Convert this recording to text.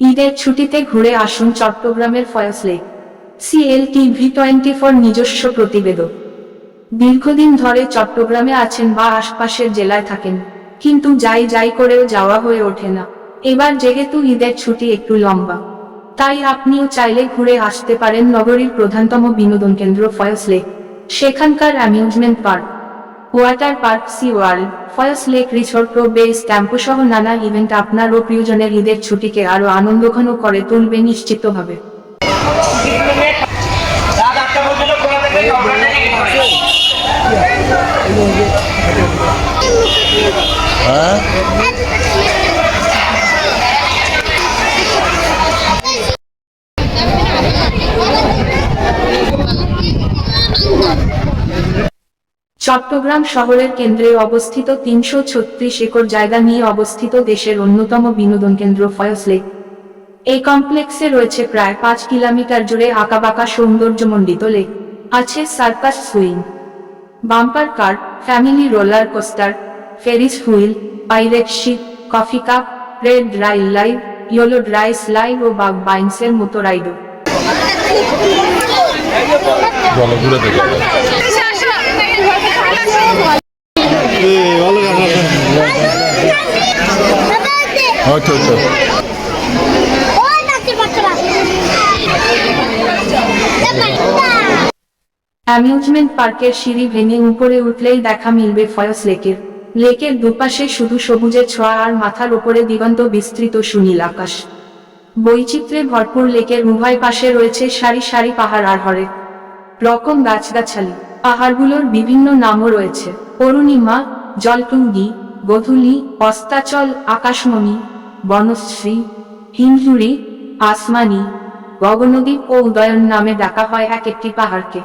ঈদের ছুটিতে ঘুরে আসুন চট্টগ্রামের Foy's lake CL TV twenty four নিজস্ব প্রতিবেদক। দীর্ঘদিন ধরে চট্টগ্রামে আছেন বা আশপাশের জেলায় থাকেন। কিন্তু যাই যাই করেও যাওয়া হয়ে ওঠে না। এবার যেহেতু ঈদের ছুটি একটু লম্বা। তাই আপনিও চাইলে ঘুরে আসতে পারেন নগরীর প্রধানতম বিনোদন কেন্দ্র ফয়স লেক সেখানকার amusement park water park sea world falls lake resort pro base camp সহ নানা ইভেন্ট আপনার ও প্রিয়জনের ঈদের ছুটিকে আরও আনন্দঘন করে তুলবে নিশ্চিতভাবে। রাত চট্টগ্রাম শহরের কেন্দ্রে অবস্থিত তিনশো ছত্রিশ একর জায়গা নিয়ে অবস্থিত দেশের অন্যতম বিনোদন কেন্দ্র ফয়স লেক। এই কমপ্লেক্সে রয়েছে প্রায় পাঁচ কিলোমিটার জুড়ে আঁকাবাঁকা সৌন্দর্যমণ্ডিত লেক। আছে circus swing, bumper car, family roller coaster, ferris wheel, pirate ship, coffee cup, red dry live, yellow dry slide ও বাগ বাইন্সের মতো দেখো। অ্যামিউজমেন্ট পার্কের সিঁড়ি ভেঙে উপরে উঠলেই দেখা মিলবে ফয়স লেকের। লেকের দুপাশে শুধু সবুজের ছোঁয়া আর মাথার উপরে দিগন্ত বিস্তৃত সুনীল আকাশ। বৈচিত্র্যে ভরপুর লেকের উভয় পাশে রয়েছে সারি সারি পাহাড় আর হরেক রকম গাছগাছালি। পাহাড়গুলোর বিভিন্ন নামও রয়েছে। অরুণিমা জলটুঙ্গি গধুলি, অস্তাচল, আকাশমণি, বনশ্রী হিন্দুরি আসমানি, গগনদ্বীপ ও উদয়ন নামে ডাকা হয় এক একটি পাহাড়কে।